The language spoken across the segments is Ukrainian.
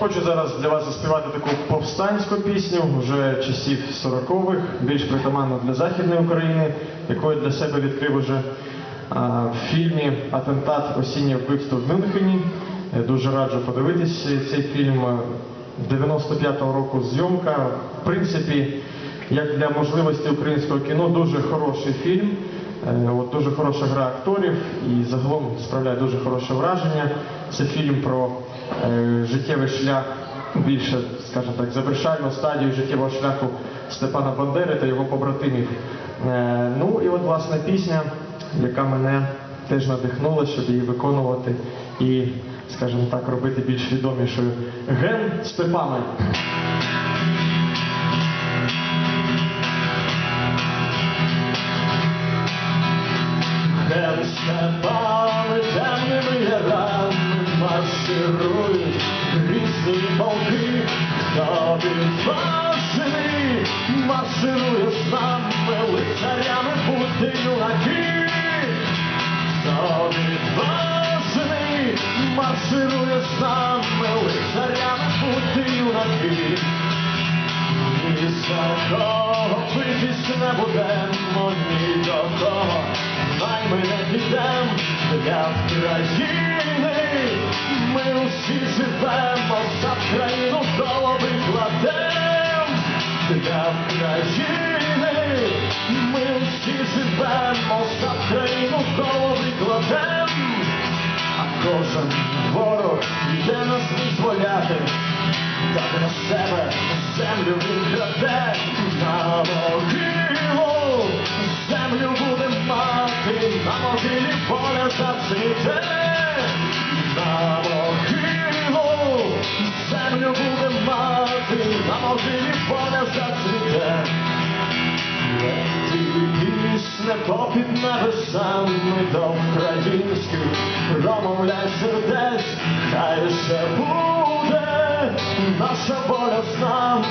Хочу зараз для вас заспівати таку повстанську пісню вже часів 40-х, більш притаманну для Західної України, яку я для себе відкрив уже а, в фільмі Атентат осіннє вбивство в Мюнхені. Я дуже раджу подивитись цей фільм. 95-го року зйомка. В принципі, як для можливості українського кіно, дуже хороший фільм. Е, От дуже хороша гра акторів і загалом справляє дуже хороше враження. Це фільм про е, життєвий шлях, більше, скажімо так, завершальну стадію життєвого шляху Степана Бандери та його побратимів. Е, ну і от власне пісня, яка мене теж надихнула, щоб її виконувати і, скажімо так, робити більш відомішою. Ген Степане. Ген Степани темними ярами марширують різні полки, хто відважений марширує з нами лицарями бути юнаки, марширує з нами лицарями бути. Ні за кого битись не будемо, ні до кого ми не підем для країни. Ми усі живемо за країну голови кладем для країни. Ми усі живемо за країну голови кладем. А кожен ворог йде нас визволяти, та для себе землю він краде на могилу, на могилі поля зацвіте, на могилу, землю буде мати, на могилі поля зацвіте. Ти пісне попід небесами до українських промовляй сердець, хай же буде наша воля з нами,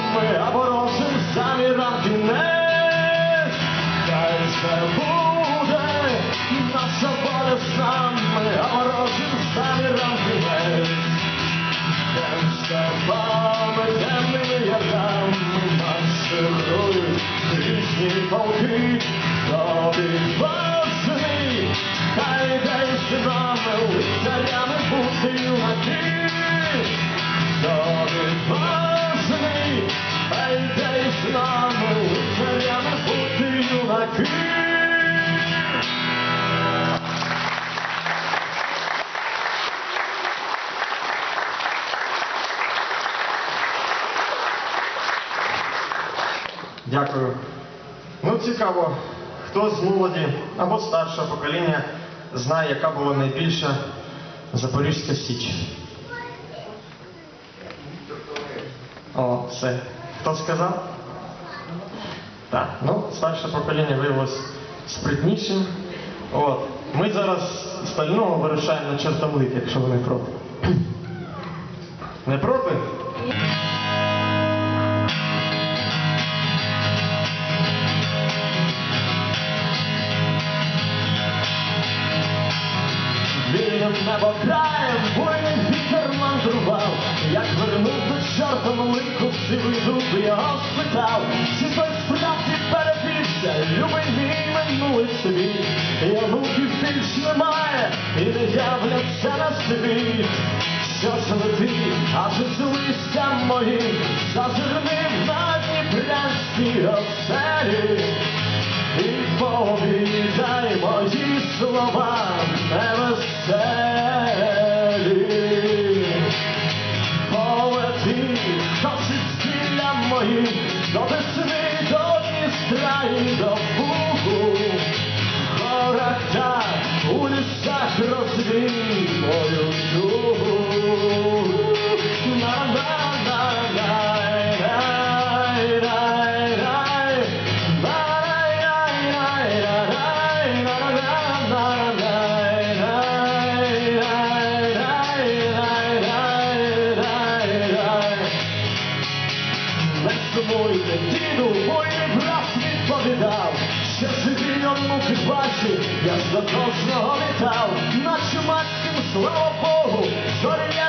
полки, хто відважений, хай йде нами лицарями бути юнаки, хто відважений, хай йде нами лицарями бути юнаки. Дякую. Ну, цікаво, хто з молоді або старшого покоління знає, яка була найбільша Запорізька Січ. О, все. Хто сказав? Так, ну, старше покоління виявилось спритнішим. От. Ми зараз стального вирушаємо на чертомлик, якщо ви не проти. Не проти? Небо краєм, буйний вітер мандрував, як вернув до чортом лику сивий зуб його спитав, чи той справді перепівся, любий мій минулий світ, і онуків більш немає, і не являться на світ. Що ж летить, аж із листя моїм, зазирнив на дніпрянській оселі. І повідай мої слова Не сумуйте, діду, мой брат відповідав, що живі онуки ваші, я до кожного літав, на чумацьким, слава Богу, зорі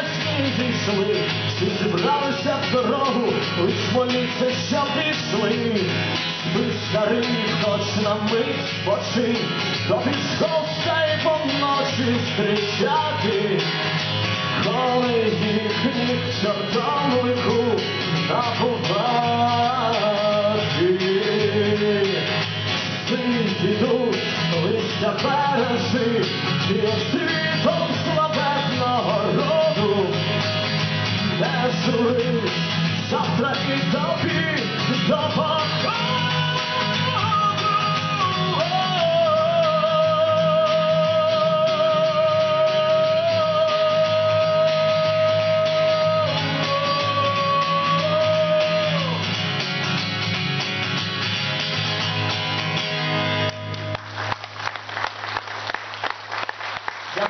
зійшли, всі зібрали. збираються в дорогу, лиш моліться, що пішли. Спи старий, хоч на мить спочинь, то пішов і по ночі зустрічати. Коли їхніх чортом лиху набувати. Deus.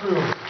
Thank you.